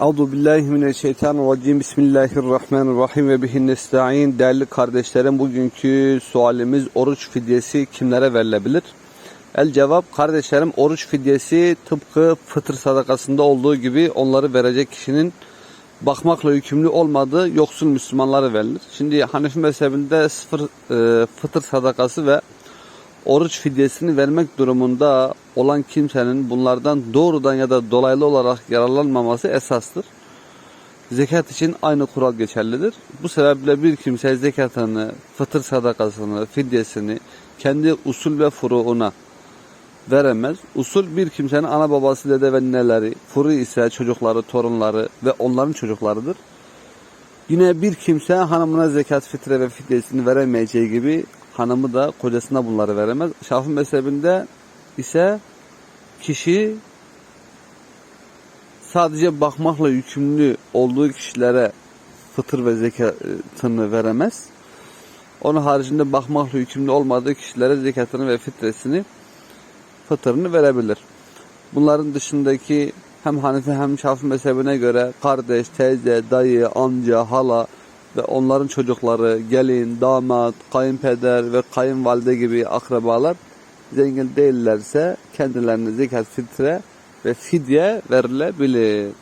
Euzu billahi mineşşeytanirracim. Bismillahirrahmanirrahim ve bihin nestaîn. Değerli kardeşlerim, bugünkü sualimiz oruç fidyesi kimlere verilebilir? El cevap kardeşlerim oruç fidyesi tıpkı fıtır sadakasında olduğu gibi onları verecek kişinin bakmakla yükümlü olmadığı yoksul Müslümanlara verilir. Şimdi Hanefi mezhebinde sıfır e, fıtır sadakası ve oruç fidyesini vermek durumunda olan kimsenin bunlardan doğrudan ya da dolaylı olarak yararlanmaması esastır. Zekat için aynı kural geçerlidir. Bu sebeple bir kimse zekatını, fıtır sadakasını, fidyesini kendi usul ve furuuna veremez. Usul bir kimsenin ana babası, dede ve neleri, furu ise çocukları, torunları ve onların çocuklarıdır. Yine bir kimse hanımına zekat, fitre ve fidyesini veremeyeceği gibi hanımı da kocasına bunları veremez. Şafii mezhebinde ise kişi sadece bakmakla yükümlü olduğu kişilere fıtır ve zekatını veremez. Onun haricinde bakmakla yükümlü olmadığı kişilere zekatını ve fitresini fıtırını verebilir. Bunların dışındaki hem Hanifi hem Şafii mezhebine göre kardeş, teyze, dayı, amca, hala ve onların çocukları, gelin, damat, kayınpeder ve kayınvalide gibi akrabalar zengin değillerse kendilerine zekat, fitre ve fidye verilebilir.